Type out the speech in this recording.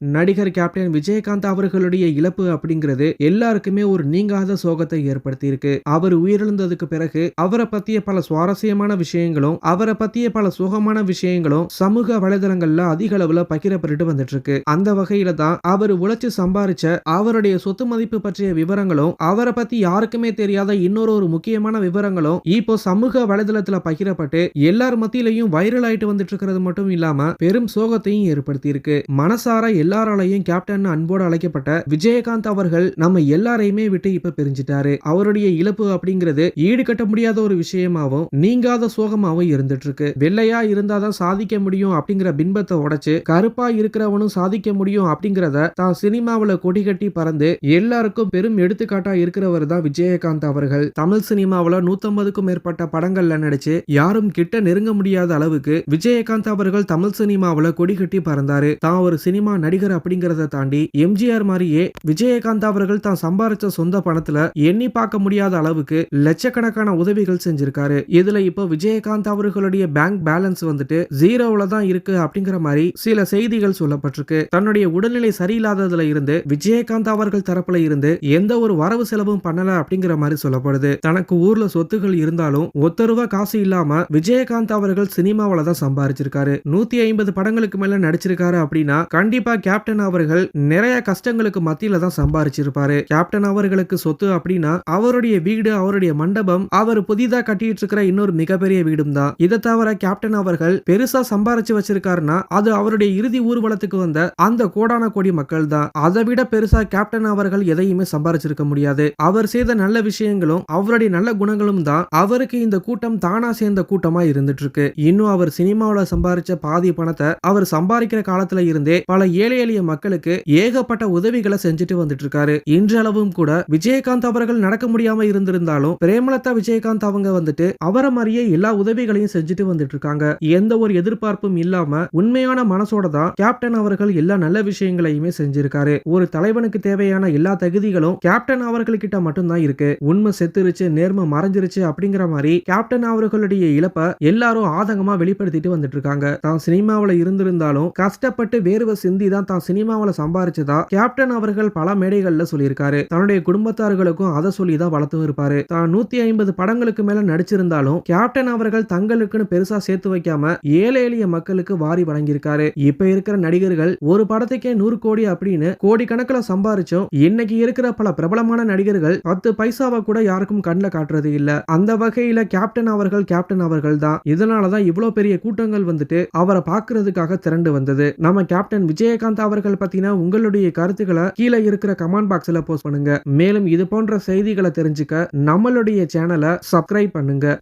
நடிகர் கேப்டன் விஜயகாந்த் அவர்களுடைய இழப்பு அப்படிங்கிறது எல்லாருக்குமே ஒரு நீங்காத சோகத்தை ஏற்படுத்தியிருக்கு. அவர் உயிரிழந்ததுக்கு பிறகு அவரை பத்திய பல சுவாரஸ்யமான விஷயங்களும் அவரை பத்திய பல சுகமான விஷயங்களும் சமூக வலைதளங்கள்ல அதிக அளவுல பகிரப்பட்டு வந்துட்டு இருக்கு அந்த வகையில தான் அவர் உழைச்சு சம்பாரிச்ச அவருடைய சொத்து மதிப்பு பற்றிய விவரங்களும் அவரை பத்தி யாருக்குமே தெரியாத இன்னொரு ஒரு முக்கியமான விவரங்களும் இப்போ சமூக வலைதளத்துல பகிரப்பட்டு எல்லார் மத்தியிலையும் வைரல் ஆயிட்டு வந்துட்டு இருக்கிறது மட்டும் இல்லாம பெரும் சோகத்தையும் ஏற்படுத்தி இருக்கு மனசார எல்லாராலையும் கேப்டன் அன்போடு அழைக்கப்பட்ட விஜயகாந்த் அவர்கள் நம்ம எல்லாரையுமே விட்டு இப்ப பிரிஞ்சிட்டாரு. அவருடைய இழப்பு அப்படிங்கிறது ஈடுகட்ட முடியாத ஒரு விஷயமாவும் நீங்காத சோகமாவும் இருந்துட்டு இருக்கு வெள்ளையா இருந்தாதான் சாதிக்க முடியும் அப்படிங்கிற பின்பத்தை உடைச்சு கருப்பா இருக்கிறவனும் சாதிக்க முடியும் அப்படிங்கிறத தான் சினிமாவில் கொடி கட்டி பறந்து எல்லாருக்கும் பெரும் எடுத்துக்காட்டா இருக்கிறவர் தான் விஜயகாந்த் அவர்கள். தமிழ் சினிமாவில் நூத்தம்பதுக்கும் மேற்பட்ட படங்கள்ல நடிச்சு யாரும் கிட்ட நெருங்க முடியாத அளவுக்கு விஜயகாந்த் அவர்கள் தமிழ் சினிமாவில் கொடி கட்டி பறந்தாரு. தான் ஒரு சினிமா நடிகர் அப்படிங்கறத தாண்டி எம்ஜிஆர் மாதிரியே விஜயகாந்த் அவர்கள் தான் சம்பாரிச்ச சொந்த பணத்துல எண்ணி பார்க்க முடியாத அளவுக்கு லட்சக்கணக்கான உதவிகள் செஞ்சிருக்காரு. இதுல இப்போ விஜயகாந்த் அவர்களுடைய பேங்க் பேலன்ஸ் வந்துட்டு ஜீரோவுல தான் இருக்கு அப்படிங்கிற மாதிரி சில செய்திகள் சொல்லப்பட்டிருக்கு. தன்னுடைய உடல்நிலை சரியில்லாததுல இருந்து விஜயகாந்த் அவர்கள் தரப்புல இருந்து எந்த ஒரு வரவு செலவும் பண்ணல அப்படிங்கிற மாதிரி சொல்லப்படுது. தனக்கு ஊர்ல சொத்துகள் இருந்தாலும் ஒத்த ரூபா காசு இல்லாம விஜயகாந்த் அவர்கள் சினிமாவில தான் சம்பாரிச்சிருக்காரு. நூத்தி ஐம்பது படங்களுக்கு மேல நடிச்சிருக்காரு அப்படின்னா கண்டிப்பா கேப்டன் அவர்கள் நிறைய கஷ்டங்களுக்கு மத்தியில தான் சம்பாரிச்சிருப்பாரு. கேப்டன் அவர்களுக்கு சொத்து அப்படின்னா அவருடைய வீடு அவருடைய மண்டபம் அவர் புதிதா கட்டிட்டு இருக்கிற இன்னொரு மிகப்பெரிய வீடும் தான் இதை தவிர கேப்டன் அவர்கள் பெருசா சம்பாரிச்சு வச்சிருக்காருன்னா அது அவருடைய இறுதி ஊர்வலத்துக்கு வந்த அந்த கோடான கோடி மக்கள் தான் அதை விட பெருசா கேப்டன் அவர்கள் எதையுமே சம்பாரிச்சிருக்க முடியாது. அவர் செய்த நல்ல விஷயங்களும் அவருடைய நல்ல குணங்களும் தான் அவருக்கு இந்த கூட்டம் தானா சேர்ந்த கூட்டமா இருந்துட்டு இருக்கு இன்னும் அவர் சினிமாவில சம்பாரிச்ச பாதி பணத்தை அவர் சம்பாதிக்கிற காலத்துல இருந்தே பல ஏழை எளிய மக்களுக்கு ஏகப்பட்ட உதவிகளை செஞ்சுட்டு வந்துட்டு இருக்காரு இன்றளவும் கூட விஜயகாந்த் அவர்கள் நடக்க முடியாம இருந்திருந்தாலும் பிரேமலதா விஜயகாந்த் அவங்க வந்துட்டு அவரை மாதிரியே எல்லா உதவிகளையும் செஞ்சுட்டு வந்துட்டு இருக்காங்க எந்த ஒரு எதிர்பார்ப்பும் இல்லாம உண்மையான மனசோட தான் கேப்டன் அவர்கள் எல்லா நல்ல விஷயங்களையுமே செஞ்சிருக்காரு. ஒரு தலைவனுக்கு தேவையான எல்லா தகுதிகளும் கேப்டன் அவர்கள் கிட்ட மட்டும்தான் இருக்கு. உண்மை செத்துருச்சு நேர்மை மறைஞ்சிருச்சு அப்படிங்கிற மாதிரி கேப்டன் அவர்களுடைய இழப்ப எல்லாரும் ஆதங்கமா வெளிப்படுத்திட்டு வந்துட்டு இருக்காங்க தான் சினிமாவில இருந்திருந்தாலும் கஷ்டப்பட்டு வேர்வை சிந்தி தான் தான் சினிமாவில் சம்பாரிச்சதா? கேப்டன் அவர்கள் பல மேடைகள்ல சொல்லியிருக்காரு. தன்னுடைய குடும்பத்தார்களுக்கும் அதை சொல்லி தான் வளர்த்து இருப்பாரு. தான் நூத்தி ஐம்பது படங்களுக்கு மேல நடிச்சிருந்தாலும் கேப்டன் அவர்கள் தங்களுக்குன்னு பெருசா சேர்த்து வைக்காம ஏழை எளிய மக்களுக்கு வாரி வழங்கியிருக்காரு. இப்ப இருக்கிற நடிகர்கள் ஒரு படத்துக்கே நூறு கோடி அப்படின்னு கோடி கணக்கில் சம்பாரிச்சும் இன்னைக்கு இருக்கிற பல பிரபலமான நடிகர்கள் பத்து பைசாவை கூட யாருக்கும் கண்ணில் காட்டுறது இல்ல. அந்த வகையில கேப்டன் அவர்கள் கேப்டன் அவர்கள் தான். இதனாலதான் இவ்வளவு பெரிய கூட்டங்கள் வந்துட்டு அவரை பாக்குறதுக்காக திரண்டு வந்தது. நம்ம கேப்டன் விஜயகாந்த் அவர்கள் பத்தின உங்களுடைய கருத்துக்களை கீழே இருக்கிற கமெண்ட் பாக்ஸ்ல போஸ்ட் பண்ணுங்க. மேலும் இது போன்ற செய்திகளை தெரிஞ்சுக்க நம்மளுடைய சேனலை சப்ஸ்கிரைப் பண்ணுங்க.